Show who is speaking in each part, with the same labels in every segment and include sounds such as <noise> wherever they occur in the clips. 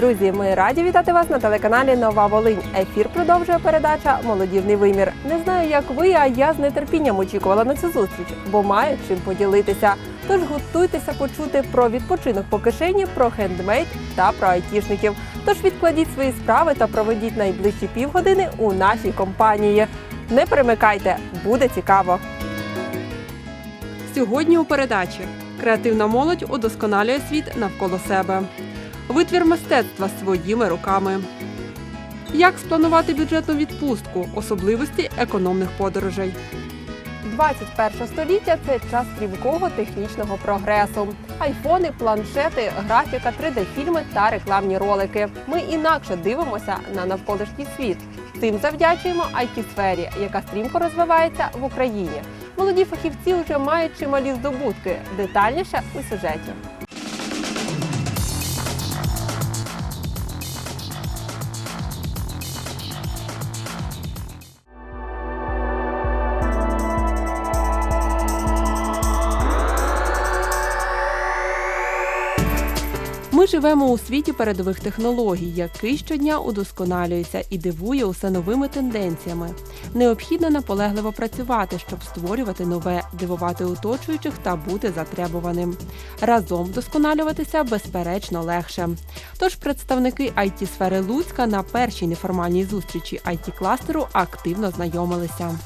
Speaker 1: Друзі! Ми раді вітати вас на телеканалі Нова Волинь. Ефір продовжує передача Молодівний вимір. Не знаю, як ви, а я з нетерпінням очікувала на цю зустріч, бо маю чим поділитися. Тож готуйтеся почути про відпочинок по кишені, про хендмейд та про айтішників. Тож відкладіть свої справи та проведіть найближчі півгодини у нашій компанії. Не примикайте, буде цікаво. Сьогодні у передачі креативна молодь удосконалює світ навколо себе. Витвір мистецтва своїми руками. Як спланувати бюджетну відпустку, особливості економних подорожей. 21 століття це час стрімкого технічного прогресу. Айфони, планшети, графіка, 3D-фільми та рекламні ролики. Ми інакше дивимося на навколишній світ. Цим завдячуємо it сфері яка стрімко розвивається в Україні. Молоді фахівці вже мають чималі здобутки. Детальніше у сюжеті. Живемо у світі передових технологій, який щодня удосконалюється і дивує усе новими тенденціями. Необхідно наполегливо працювати, щоб створювати нове, дивувати оточуючих та бути затребуваним. Разом вдосконалюватися безперечно легше. Тож представники it сфери Луцька на першій неформальній зустрічі it кластеру активно знайомилися.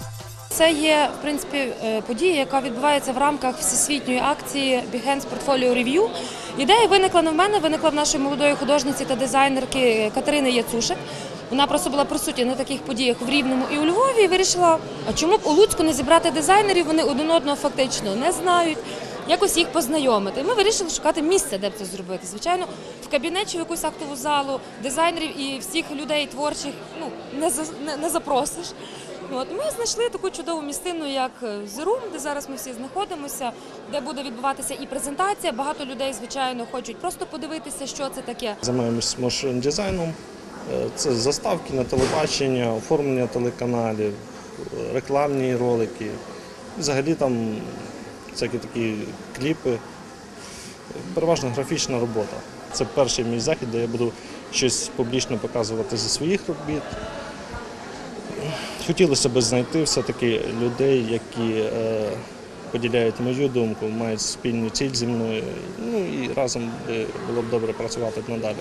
Speaker 2: Це є в принципі е, подія, яка відбувається в рамках всесвітньої акції Behance Portfolio Review. Ідея виникла не в мене, виникла в нашої молодої художниці та дизайнерки Катерини Яцушек. Вона просто була присутня на таких подіях в Рівному і у Львові і вирішила, а чому б у Луцьку не зібрати дизайнерів, вони один одного фактично не знають. Якось їх познайомити. Ми вирішили шукати місце, де б це зробити. Звичайно, в кабінет чи в якусь актову залу дизайнерів і всіх людей творчих ну не за- не, не запросиш. От ми знайшли таку чудову місцину, як е, Room, де зараз ми всі знаходимося, де буде відбуватися і презентація. Багато людей, звичайно, хочуть просто подивитися, що це таке.
Speaker 3: Займаємось машин дизайном. Е, Це заставки на телебачення, оформлення телеканалів, рекламні ролики. Взагалі там всякі такі кліпи. Переважно графічна робота. Це перший мій захід, де я буду щось публічно показувати зі своїх робіт. Хотілося б знайти все-таки людей, які е, поділяють мою думку, мають спільну ціль зі мною. Ну і разом було б добре працювати надалі.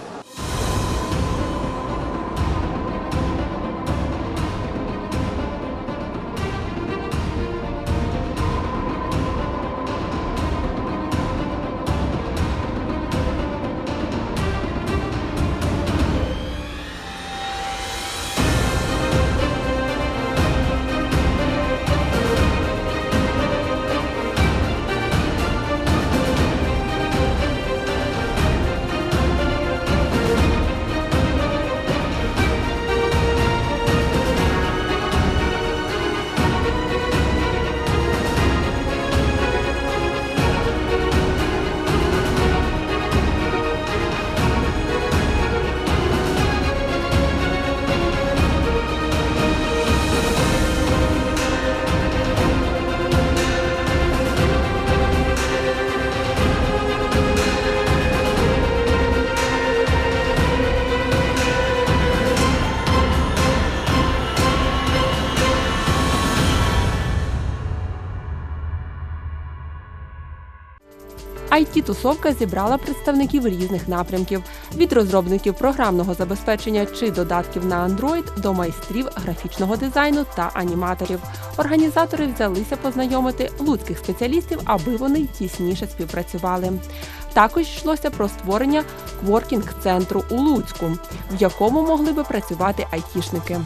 Speaker 1: IT-тусовка зібрала представників різних напрямків від розробників програмного забезпечення чи додатків на Android до майстрів графічного дизайну та аніматорів. Організатори взялися познайомити луцьких спеціалістів, аби вони тісніше співпрацювали. Також йшлося про створення кворкінг-центру у Луцьку, в якому могли би працювати айтішники.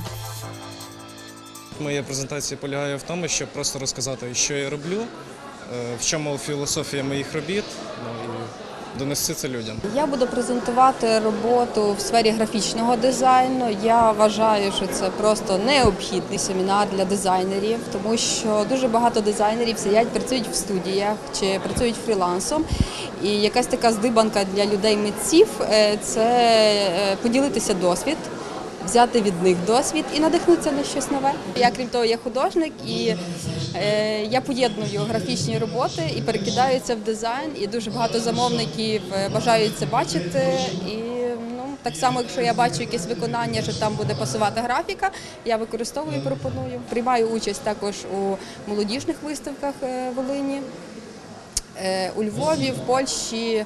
Speaker 4: Моя презентація полягає в тому, щоб просто розказати, що я роблю, в чому філософія моїх робіт, ну, і донести це людям.
Speaker 5: Я буду презентувати роботу в сфері графічного дизайну. Я вважаю, що це просто необхідний семінар для дизайнерів, тому що дуже багато дизайнерів сидять, працюють в студіях чи працюють фрілансом. І якась така здибанка для людей-митців е, це е, поділитися досвід. Взяти від них досвід і надихнутися на щось нове. Я крім того, я художник і е, я поєдную графічні роботи і перекидаю це в дизайн. І дуже багато замовників е, бажають це бачити. І ну Так само, якщо я бачу якесь виконання, що там буде пасувати графіка, я використовую, і пропоную. Приймаю участь також у молодіжних виставках е, Волині, е, у Львові, в Польщі.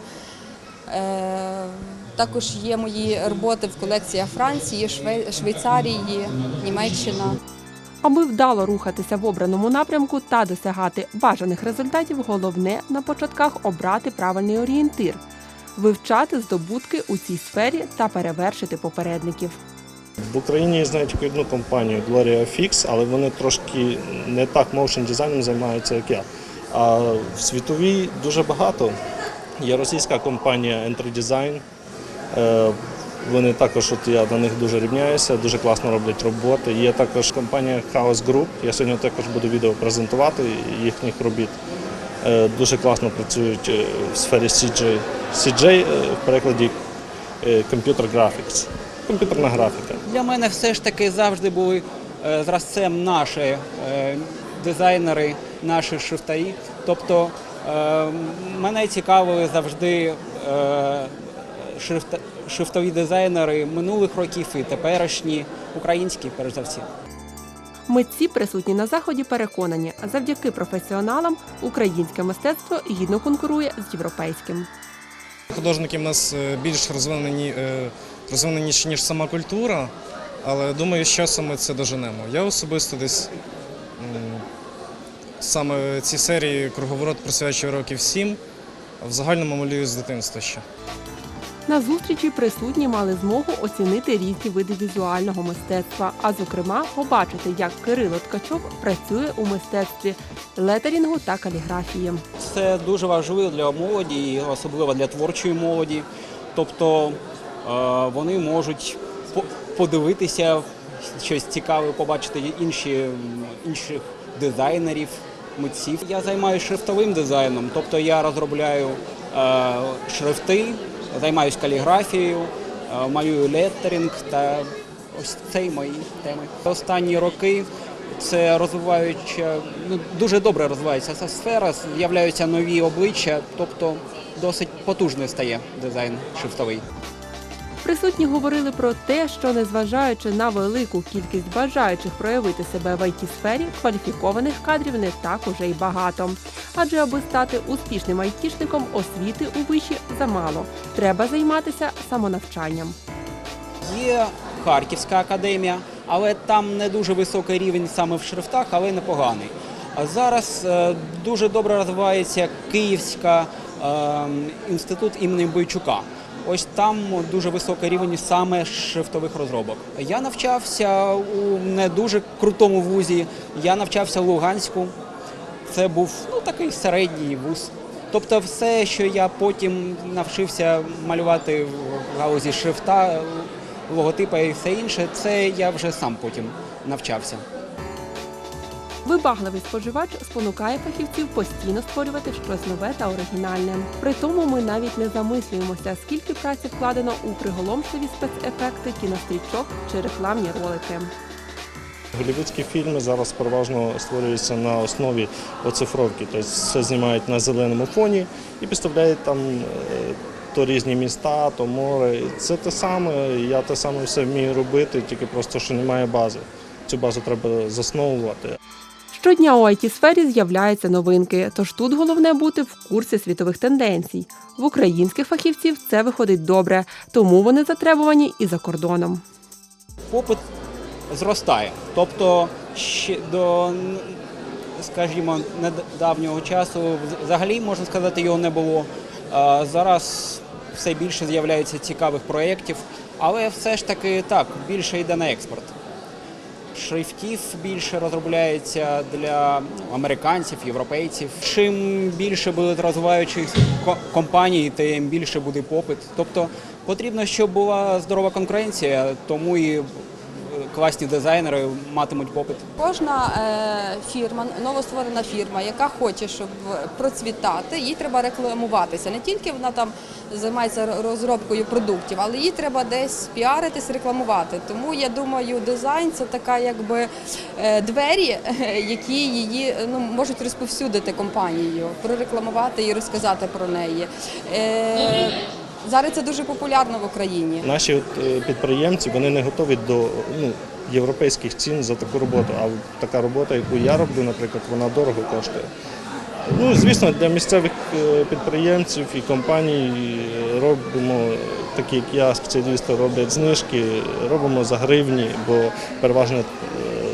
Speaker 5: Також є мої роботи в колекціях Франції, Швейцарії, Німеччина.
Speaker 1: Аби вдало рухатися в обраному напрямку та досягати бажаних результатів, головне на початках обрати правильний орієнтир, вивчати здобутки у цій сфері та перевершити попередників.
Speaker 3: В Україні я знаю тільки одну компанію Gloria Fix, але вони трошки не так моушн дизайном займаються, як я. А в світовій дуже багато. Є російська компанія Entry Design. Е, Вони також, от я на них дуже рівняюся, дуже класно роблять роботи. Є також компанія Chaos Group. Я сьогодні також буду відео презентувати їхніх робіт. Е, Дуже класно працюють е, в сфері CJ. CJ в перекладі Computer Graphics. Комп'ютерна графіка.
Speaker 6: Для мене все ж таки завжди були зразцем наші дизайнери, наші шрифтарі. Тобто мене цікавили завжди шрифта- шрифтові дизайнери минулих років і теперішні, українські, перш за все.
Speaker 1: Митці, присутні на заході, переконані, завдяки професіоналам українське мистецтво гідно конкурує з європейським.
Speaker 4: Художники в нас е, більш розвинені, е, розвиненіші, ніж сама культура, але думаю, що саме це доженемо. Я особисто десь саме ці серії круговорот присвячую років сім, а в загальному малюю з дитинства ще.
Speaker 1: На зустрічі присутні мали змогу оцінити різні види візуального мистецтва, а зокрема побачити, як Кирило Ткачов працює у мистецтві летерінгу та каліграфії.
Speaker 6: Це дуже важливо для молоді, особливо для творчої молоді. Тобто е, вони можуть по- подивитися щось цікаве, побачити інші, інших дизайнерів, митців. Я займаюся шрифтовим дизайном, тобто я розробляю е, шрифти, займаюся каліграфією, е, малюю леттеринг та ось це мої теми. Останні роки це розвиваюча, ну дуже добре розвивається ця сфера, з'являються нові обличчя, тобто досить потужний стає дизайн шрифтовий.
Speaker 1: Присутні говорили про те, що незважаючи на велику кількість бажаючих проявити себе в it сфері кваліфікованих кадрів не так уже й багато. Адже аби стати успішним айтішником, освіти у виші замало. Треба займатися самонавчанням.
Speaker 6: Є Харківська академія, але там не дуже високий рівень саме в шрифтах, але непоганий. А зараз е, дуже добре розвивається Київська е, інститут імені Бойчука. Ось там дуже високий рівень саме шрифтових розробок. Я навчався у не дуже крутому вузі. Я навчався в Луганську. Це був ну, такий середній вуз. Тобто, все, що я потім навчився малювати в галузі шрифта, логотипа і все інше, це я вже сам потім навчався.
Speaker 1: Вибагливий споживач спонукає фахівців постійно створювати щось нове та оригінальне. При тому ми навіть не замислюємося, скільки праці вкладено у приголомшливі спецефекти, кінострічок чи рекламні ролики.
Speaker 3: Голівудські фільми зараз переважно створюються на основі оцифровки, тобто все знімають на зеленому фоні і підставляють там е, то різні міста, то море. Це те саме, я те саме все вмію робити, тільки просто що немає бази. Цю базу треба засновувати.
Speaker 1: Щодня у it сфері з'являються новинки, тож тут головне бути в курсі світових тенденцій. В українських фахівців це виходить добре, тому вони затребувані і за кордоном.
Speaker 6: Попит зростає. Тобто ще до, скажімо, недавнього часу взагалі можна сказати, його не було. Зараз все більше з'являється цікавих проєктів, але все ж таки так, більше йде на експорт. Шрифтів більше розробляється для американців, європейців. Чим більше будуть розвиваючих ко- компаній, тим більше буде попит. Тобто потрібно, щоб була здорова конкуренція, тому і класні дизайнери матимуть попит.
Speaker 5: Кожна е, фірма, новостворена фірма, яка хоче, щоб процвітати, їй треба рекламуватися. Не тільки вона там займається розробкою продуктів, але їй треба десь піаритись, рекламувати. Тому я думаю, дизайн це така якби е, двері, е, <laughs> які її ну, можуть розповсюдити компанію, прорекламувати і розказати про неї. Зараз це дуже популярно в Україні.
Speaker 3: Наші е, підприємці вони не готові до ну, європейських цін за таку роботу. А така робота, яку я роблю, наприклад, вона дорого коштує. Ну, звісно, для місцевих е, підприємців і компаній е, робимо, такі як я, спеціалісти роблять знижки, робимо за гривні, бо переважно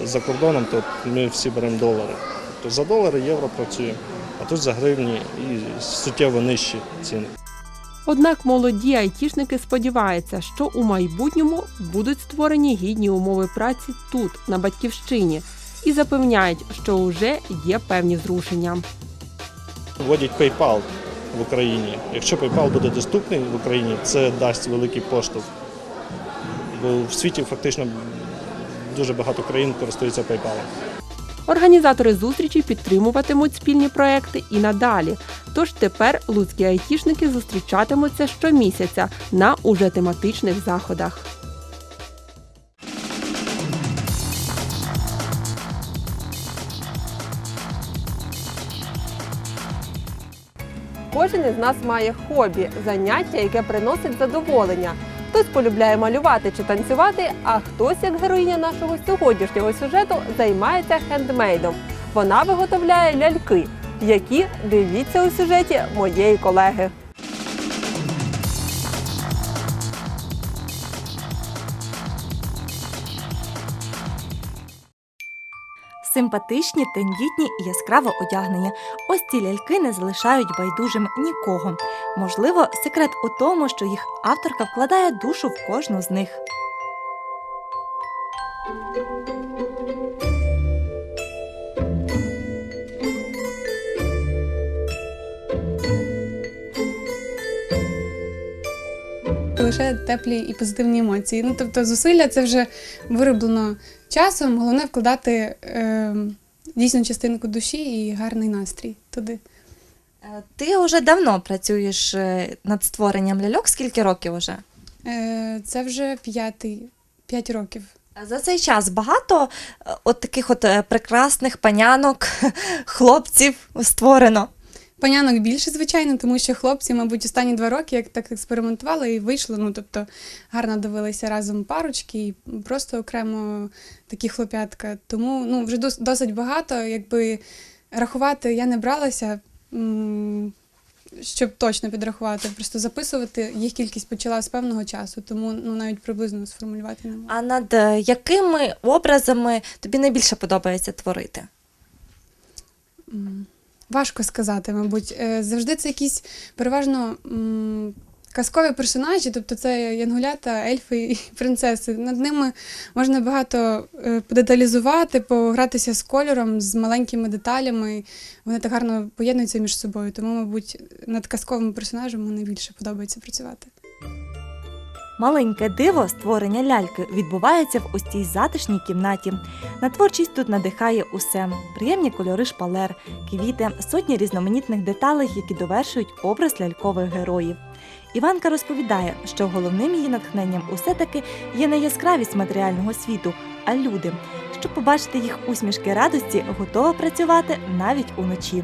Speaker 3: за кордоном то ми всі беремо долари. Тобто за долари, євро працюємо, а тут за гривні і суттєво нижчі ціни.
Speaker 1: Однак молоді айтішники сподіваються, що у майбутньому будуть створені гідні умови праці тут, на батьківщині, і запевняють, що вже є певні зрушення.
Speaker 3: Вводять PayPal в Україні. Якщо PayPal буде доступний в Україні, це дасть великий поштовх. Бо в світі фактично дуже багато країн користуються PayPal.
Speaker 1: Організатори зустрічі підтримуватимуть спільні проекти і надалі. Тож тепер луцькі айтішники зустрічатимуться щомісяця на уже тематичних заходах. Кожен із нас має хобі, заняття, яке приносить задоволення. Хтось полюбляє малювати чи танцювати, а хтось, як героїня нашого сьогоднішнього сюжету, займається хендмейдом. Вона виготовляє ляльки, які дивіться у сюжеті моєї колеги.
Speaker 7: Симпатичні, тендітні і яскраво одягнені. Ось ці ляльки не залишають байдужим нікого. Можливо, секрет у тому, що їх авторка вкладає душу в кожну з них.
Speaker 8: Лише теплі і позитивні емоції. Ну тобто зусилля це вже вироблено часом. Головне вкладати е, дійсно частинку душі і гарний настрій туди.
Speaker 7: Е, Ти вже давно працюєш е, над створенням ляльок. Скільки років уже?
Speaker 8: Е, це вже п'ятий п'ять років.
Speaker 7: За цей час багато е, от таких от прекрасних панянок, <laughs> хлопців створено.
Speaker 8: Панянок більше, звичайно, тому що хлопці, мабуть, останні два роки як так експериментували і вийшло. Ну тобто гарно дивилися разом парочки і просто окремо такі хлоп'ятка. Тому ну вже досить багато. Якби рахувати я не бралася. Щоб точно підрахувати, просто записувати їх кількість почала з певного часу, тому ну навіть приблизно сформулювати не можу.
Speaker 7: А над е, якими образами тобі найбільше подобається творити?
Speaker 8: Важко сказати, мабуть. Е, Завжди це якісь переважно м, казкові персонажі, тобто це янгулята, ельфи і <laughs> принцеси. Над ними можна багато е, подеталізувати, погратися з кольором, з маленькими деталями. Вони так гарно поєднуються між собою. Тому, мабуть, над казковими персонажами мені найбільше подобається працювати.
Speaker 7: Маленьке диво створення ляльки відбувається в ось цій затишній кімнаті. На творчість тут надихає усе: приємні кольори шпалер, квіти, сотні різноманітних деталей, які довершують образ лялькових героїв. Іванка розповідає, що головним її натхненням усе таки є не яскравість матеріального світу, а люди. Щоб побачити їх усмішки радості, готова працювати навіть уночі.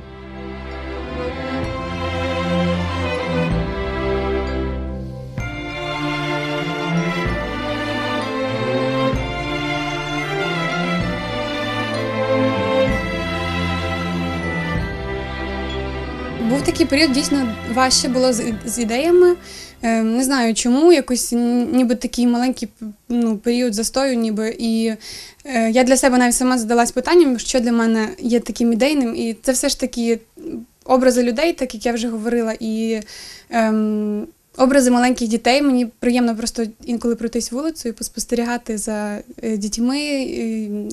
Speaker 8: Такий період, дійсно важче було з, з ідеями. Е, не знаю чому, якось ніби такий маленький ну, період застою, ніби. І е, я для себе навіть сама задалась питанням, що для мене є таким ідейним. І це все ж таки образи людей, так як я вже говорила, і ем, образи маленьких дітей. Мені приємно просто інколи пройтись вулицею і поспостерігати за е, дітьми,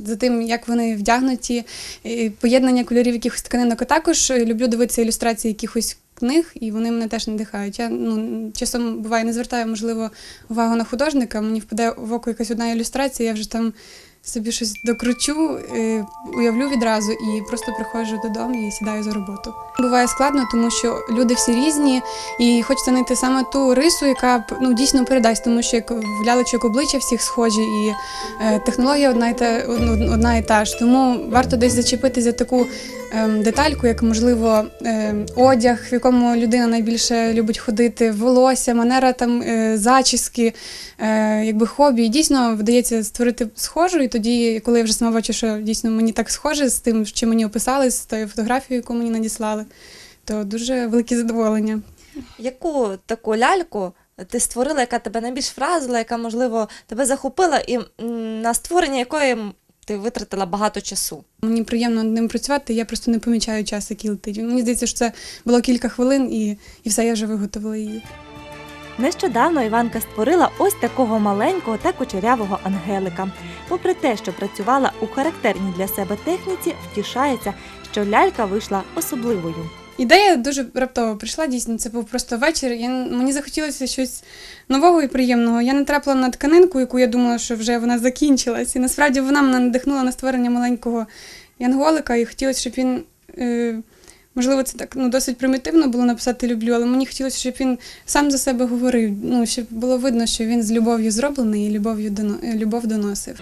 Speaker 8: за тим, як вони вдягнуті, поєднання кольорів якихось тканинок. А також е, люблю дивитися ілюстрації якихось книг, і вони мене теж надихають. Я ну, часом буває не звертаю, можливо, увагу на художника. Мені впаде в око якась одна ілюстрація, я вже там собі щось докручу, е, уявлю відразу і просто приходжу додому і сідаю за роботу. Буває складно, тому що люди всі різні, і хочеться знайти саме ту рису, яка ну, дійсно передасть, тому що як в лялечок обличчя всіх схожі, і е, технологія одна і, та, одна, одна і та ж. Тому варто десь зачепити за таку ем, детальку, як можливо ем, одяг, в якому людина найбільше любить ходити, волосся, манера там е, зачіски, якби хобі. І дійсно вдається створити схожу. Тоді, коли я вже сама бачу, що дійсно мені так схоже з тим, що мені описали, з тою фотографією, яку мені надіслали, то дуже велике задоволення.
Speaker 7: Яку таку ляльку ти створила, яка тебе найбільш вразила, яка, можливо, тебе захопила, і на створення якої ти витратила багато часу?
Speaker 8: Мені приємно над ним працювати, я просто не помічаю час, який летить. Мені здається, що це було кілька хвилин, і, і все, я вже виготовила її.
Speaker 7: Нещодавно Іванка створила ось такого маленького та кучерявого ангелика. Попри те, що працювала у характерній для себе техніці, втішається, що лялька вийшла особливою.
Speaker 8: Ідея дуже раптово прийшла. Дійсно, це був просто вечір. Я, мені захотілося щось нового і приємного. Я натрапила на тканинку, яку я думала, що вже вона закінчилась. І насправді вона мене надихнула на створення маленького янголика, і хотілося, щоб він. Е, Можливо, це так ну, досить примітивно було написати люблю, але мені хотілося, щоб він сам за себе говорив. Ну, щоб було видно, що він з любов'ю зроблений і любов'ю е, любов доносив.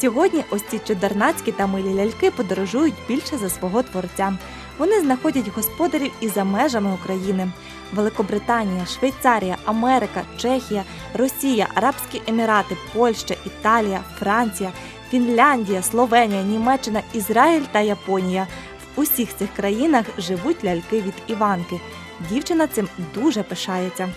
Speaker 7: Сьогодні ось ці чудернацькі та милі ляльки подорожують більше за свого творця. Вони знаходять господарів і за межами України. Великобританія, Швейцарія, Америка, Чехія, Росія, Арабські Емірати, Польща, Італія, Франція, Фінляндія, Словенія, Німеччина, Ізраїль та Японія. Усіх цих країнах живуть ляльки від Іванки. Дівчина цим дуже пишається.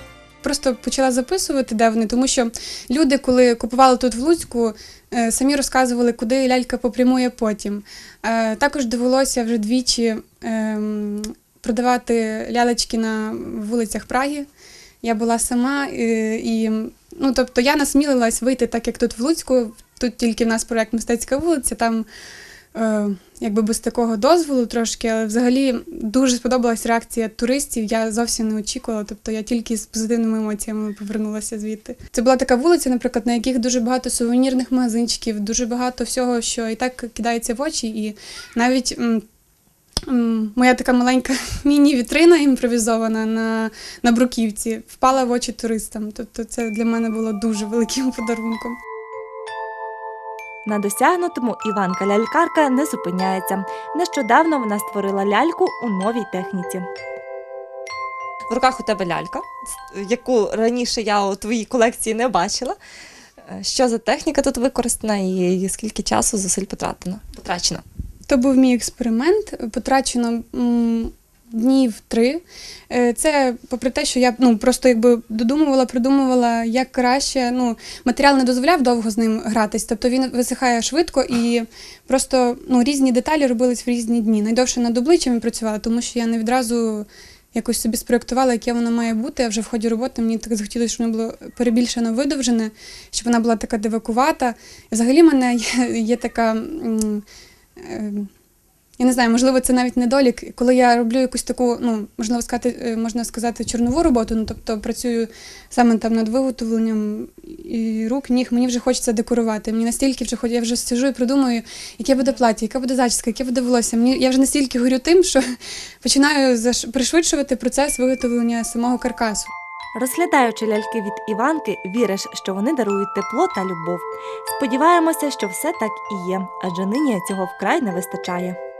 Speaker 8: Просто почала записувати, де вони, тому що люди, коли купували тут в Луцьку, е, самі розказували, куди лялька попрямує потім. Е, Також довелося вже двічі ем, продавати лялечки на вулицях Праги. Я була сама е, і ну, тобто я насмілилась вийти так, як тут в Луцьку. Тут тільки в нас проєкт мистецька вулиця, там якби без такого дозволу трошки, але взагалі дуже сподобалась реакція туристів. Я зовсім не очікувала. Тобто я тільки з позитивними емоціями повернулася звідти. Це була така вулиця, наприклад, на яких дуже багато сувенірних магазинчиків, дуже багато всього, що і так кидається в очі, і навіть. Моя така маленька <laughs> міні-вітрина імпровізована на, на бруківці впала в очі туристам. Тобто це для мене було дуже великим подарунком.
Speaker 7: На досягнутому Іванка лялькарка не зупиняється. Нещодавно вона створила ляльку у новій техніці. В руках у тебе лялька, яку раніше я у твоїй колекції не бачила. Е, Що за техніка тут використана і скільки часу зусиль потратено? Потрачено.
Speaker 8: То був мій експеримент. Потрачено днів три. Е, Це попри те, що я ну просто якби додумувала, придумувала, як краще. Ну матеріал не дозволяв довго з ним гратись, тобто він висихає швидко і просто ну різні деталі робились в різні дні. Найдовше над обличчям я працювала, тому що я не відразу. Якось собі спроєктувала, яке воно має бути, а вже в ході роботи мені так захотілося, щоб воно було перебільшено видовжене, щоб вона була така дивакувата. І взагалі в мене є, є така м, е, я не знаю, можливо, це навіть недолік. Коли я роблю якусь таку, ну можливо сказати, е, можна сказати, чорнову роботу, ну тобто працюю саме там над виготовленням і рук, ніг, мені вже хочеться декорувати. Мені настільки вже я вже сижу і придумую, яке буде плаття, яка буде зачіска, яке буде волосся. Мені я вже настільки горю тим, що <laughs> починаю заш- пришвидшувати процес виготовлення самого каркасу.
Speaker 7: Розглядаючи ляльки від Іванки, віриш, що вони дарують тепло та любов. Сподіваємося, що все так і є, адже нині цього вкрай не вистачає.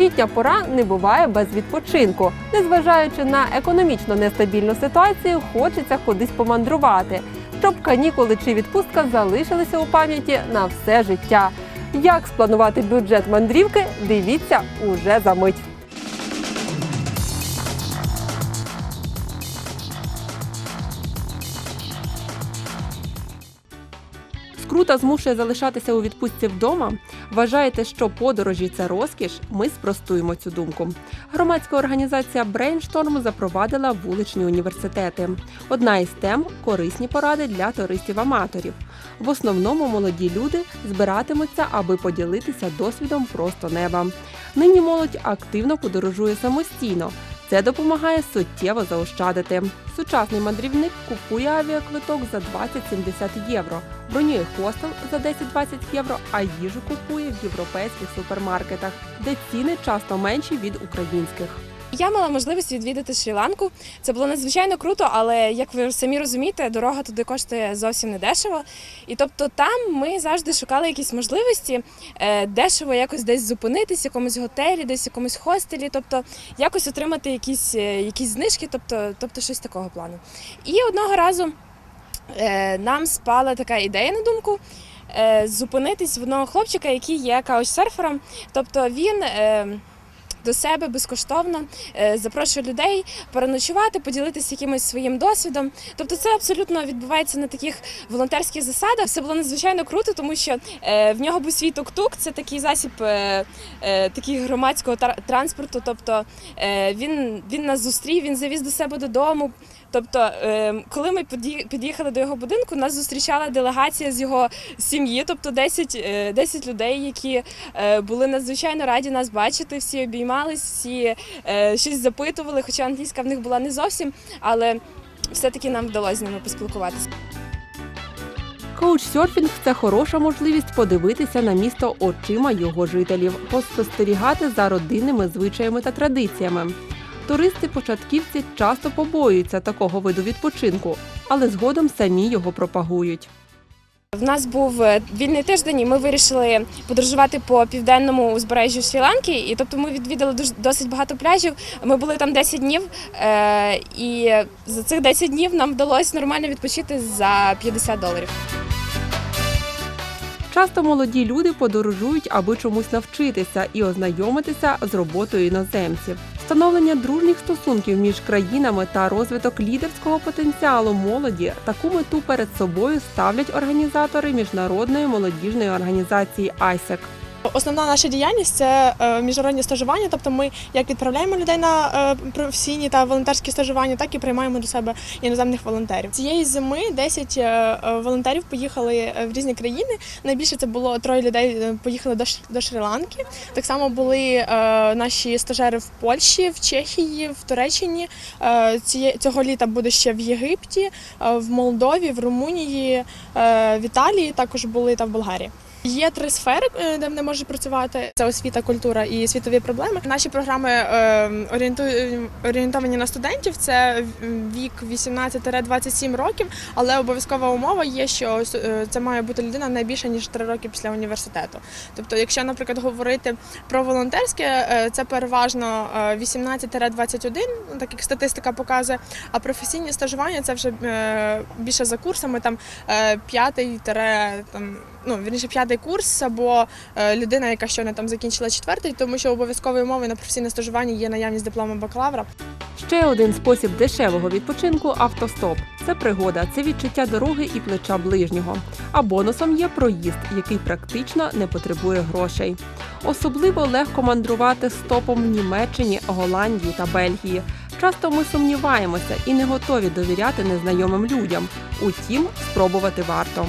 Speaker 1: Літня пора не буває без відпочинку. Незважаючи на економічно нестабільну ситуацію, хочеться кудись помандрувати, щоб канікули чи відпустка залишилися у пам'яті на все життя. Як спланувати бюджет мандрівки, дивіться уже за мить. Та змушує залишатися у відпустці вдома? Вважаєте, що подорожі це розкіш? Ми спростуємо цю думку. Громадська організація Brainstorm запровадила вуличні університети. Одна із тем корисні поради для туристів-аматорів. В основному молоді люди збиратимуться, аби поділитися досвідом просто неба. Нині молодь активно подорожує самостійно. Це допомагає суттєво заощадити. Сучасний мандрівник купує авіаквиток за 20-70 євро, бронює хостел за 10-20 євро, а їжу купує в європейських супермаркетах, де ціни часто менші від українських.
Speaker 9: Я мала можливість відвідати Шрі-Ланку. Це було надзвичайно круто, але як ви самі розумієте, дорога туди коштує зовсім не дешево. І тобто там ми завжди шукали якісь можливості е, дешево якось десь зупинитись, в якомусь готелі, десь в якомусь хостелі, тобто якось отримати якісь, е, якісь знижки, тобто, тобто щось такого плану. І одного разу е, нам спала така ідея на думку. Зупинитись в одного хлопчика, який є каучсерфером. Тобто він до себе безкоштовно Запрошую запрошує людей переночувати, поділитися якимось своїм досвідом. Тобто, це абсолютно відбувається на таких волонтерських засадах. Все було надзвичайно круто, тому що е, в нього був свій тук-тук, це такий засіб е, е, такий громадського транспорту. Тобто е, він, він нас зустрів, він завіз до себе додому. Тобто, е, коли ми під'ї- під'їхали до його будинку, нас зустрічала делегація з його сім'ї, тобто 10, е, 10 людей, які е, були надзвичайно раді нас бачити. Всі обіймались, всі е, щось запитували, хоча англійська в них була не зовсім, але все-таки нам вдалося з ними поспілкуватися.
Speaker 1: Коучсерфінг – це хороша можливість подивитися на місто очима його жителів, поспостерігати за родинними звичаями та традиціями. Туристи-початківці часто побоюються такого виду відпочинку, але згодом самі його пропагують.
Speaker 9: В нас був е, вільний тиждень, і ми вирішили подорожувати по південному узбережжю Шрі-Ланки. І тобто ми відвідали досить багато пляжів. Ми були там 10 днів, е, і за цих 10 днів нам вдалося нормально відпочити за 50 доларів.
Speaker 1: Часто молоді люди подорожують, аби чомусь навчитися і ознайомитися з роботою іноземців. Встановлення дружніх стосунків між країнами та розвиток лідерського потенціалу молоді таку мету перед собою ставлять організатори міжнародної молодіжної організації ISEC.
Speaker 10: Основна наша діяльність це е, міжнародні стажування, тобто ми як відправляємо людей на е, професійні та волонтерські стажування, так і приймаємо до себе іноземних волонтерів. Цієї зими 10 е, волонтерів поїхали в різні країни. Найбільше це було троє людей поїхали до, Шрі-Ланки. Так само були наші стажери в Польщі, в Чехії, в Туреччині. Цього літа буде ще в Єгипті, в Молдові, в Румунії, в Італії також були та в Болгарії. Є три сфери, е, де вони можуть працювати: це освіта, культура і світові проблеми. Наші програми е, орієнту- орієнтовані на студентів. Це вік 18-27 років, але обов'язкова умова є, що е, це має бути людина не більше ніж 3 роки після університету. Тобто, якщо, наприклад, говорити про волонтерське, е, це переважно е, 18-21, ну, так як статистика показує. А професійні стажування це вже більше за курсами, там е, п'ятий тире, там ну вірніше п'ятий курс або е, людина, яка щойно там закінчила четвертий, тому що обов'язковою умовою на професійне стажування є наявність диплому бакалавра.
Speaker 1: Ще один спосіб дешевого відпочинку автостоп. Це пригода, це відчуття дороги і плеча ближнього. А бонусом є проїзд, який практично не потребує грошей. Особливо легко мандрувати стопом в Німеччині, Голландії та Бельгії. Часто ми сумніваємося і не готові довіряти незнайомим людям. Утім, спробувати варто.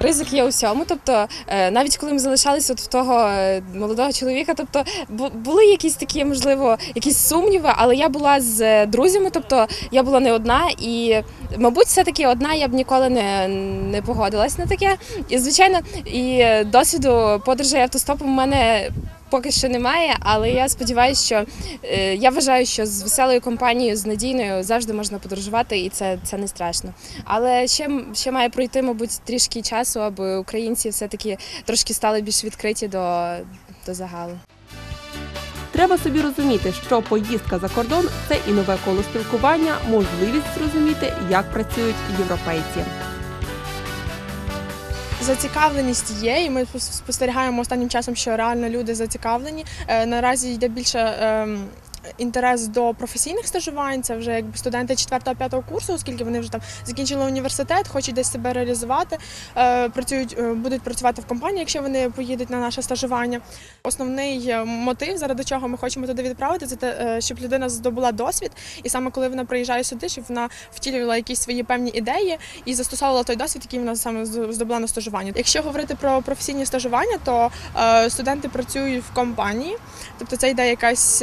Speaker 9: Ризик є у всьому. Тобто, е, навіть коли ми залишалися от в того е, молодого чоловіка, тобто були якісь такі, можливо, якісь сумніви, але я була з е, друзями, тобто я була не одна, і мабуть, все-таки одна я б ніколи не, не погодилась на таке. І звичайно, і досвіду подорожей автостопом в мене. Поки що немає, але я сподіваюся, що е, я вважаю, що з веселою компанією, з надійною завжди можна подорожувати, і це, це не страшно. Але ще, ще має пройти, мабуть, трішки часу, аби українці все-таки трошки стали більш відкриті до, до загалу.
Speaker 1: Треба собі розуміти, що поїздка за кордон це і нове коло спілкування, можливість зрозуміти, як працюють європейці.
Speaker 10: Зацікавленість є, і ми спос- спостерігаємо останнім часом, що реально люди зацікавлені. Е, Наразі йде більше ем, інтерес до професійних стажувань. Це вже якби студенти 4-5 курсу, оскільки вони вже там закінчили університет, хочуть десь себе реалізувати, е, працюють, е, будуть працювати в компанії, якщо вони поїдуть на наше стажування. Основний е, мотив, заради чого ми хочемо туди відправити, це те, щоб людина здобула досвід, і саме коли вона приїжджає сюди, щоб вона втілювала якісь свої певні ідеї і застосовувала той досвід, який вона саме здобула на стажуванні. Якщо говорити про професійні стажування, то студенти працюють в компанії, тобто це йде якась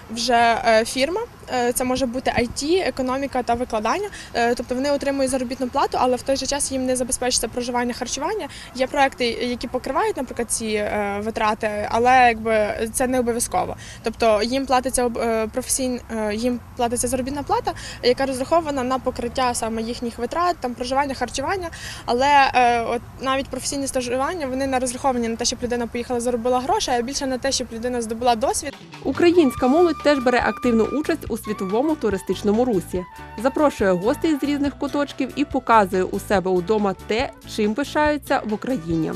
Speaker 10: вже е, фірма. Е, Це може бути IT, економіка та викладання. Е, Тобто вони отримують заробітну плату, але в той же час їм не забезпечиться проживання, харчування. Є проекти, які покривають, наприклад, ці витрати, але якби це не обов'язково. Тобто їм платиться професійн, їм платиться заробітна плата, яка розрахована на покриття саме їхніх витрат, там проживання, харчування. Але от навіть професійні стажування вони не розраховані на те, щоб людина поїхала, заробила гроші, а більше на те, щоб людина здобула досвід.
Speaker 1: Українська молодь теж бере активну участь у світовому туристичному русі, запрошує гостей з різних куточків і показує у себе удома те, чим пишаються в Україні.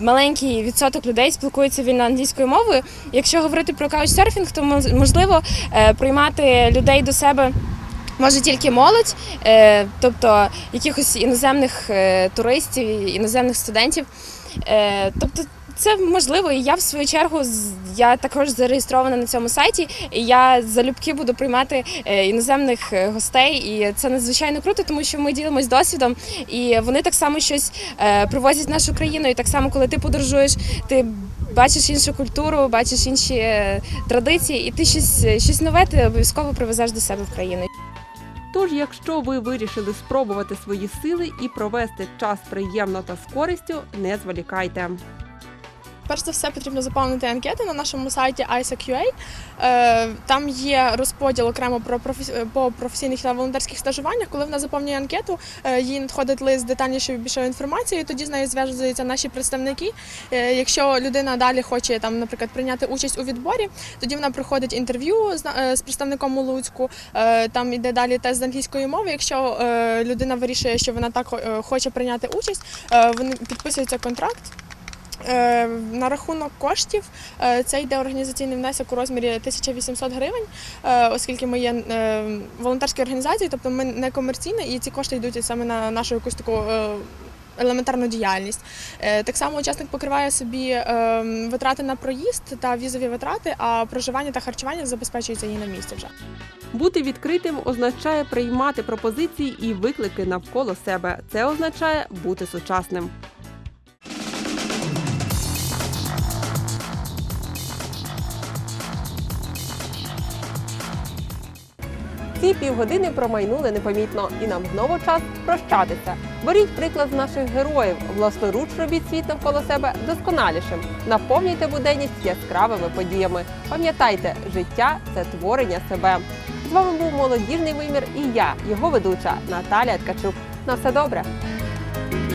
Speaker 9: маленький відсоток людей спілкується вільно англійською мовою. Якщо говорити про каучсерфінг, то мож- можливо е, приймати людей до себе. Може тільки молодь, е, тобто якихось іноземних е, туристів, іноземних студентів. Тобто це можливо, і я в свою чергу я також зареєстрована на цьому сайті. І я залюбки буду приймати е, іноземних е, гостей, і це надзвичайно круто, тому що ми ділимось досвідом, і вони так само щось е, привозять в нашу країну. І так само, коли ти подорожуєш, ти бачиш іншу культуру, бачиш інші традиції, і ти щось, щось нове ти обов'язково привезеш до себе в країну.
Speaker 1: Тож, якщо ви вирішили спробувати свої сили і провести час приємно та з користю, не зволікайте.
Speaker 10: Перш за все потрібно заповнити анкети на нашому сайті ISAQA. Е, Там є розподіл окремо про по професійних та волонтерських стажуваннях. Коли вона заповнює анкету, е, їй надходить лист детальнішою більшою інформацією. Тоді з нею зв'язуються наші представники. Е, Якщо людина далі хоче там, наприклад, прийняти участь у відборі, тоді вона проходить інтерв'ю з представником у Луцьку. Там іде далі тест з англійської мови. Якщо людина вирішує, що вона так хоче прийняти участь, вони підписується контракт. Е, На рахунок коштів е, це йде організаційний внесок у розмірі 1800 гривень, е, оскільки ми є волонтерською організацією, тобто ми не комерційна, і ці кошти йдуть саме на нашу якусь таку. Елементарну діяльність. Так само учасник покриває собі витрати на проїзд та візові витрати, а проживання та харчування забезпечується їй на місці вже.
Speaker 1: Бути відкритим означає приймати пропозиції і виклики навколо себе. Це означає бути сучасним. Ці півгодини промайнули непомітно, і нам знову час прощатися. Беріть приклад з наших героїв, власноруч робіть світ навколо себе досконалішим. Наповнюйте буденність яскравими подіями. Пам'ятайте, життя це творення себе. З вами був молодіжний вимір і я, його ведуча Наталія Ткачук. На все добре.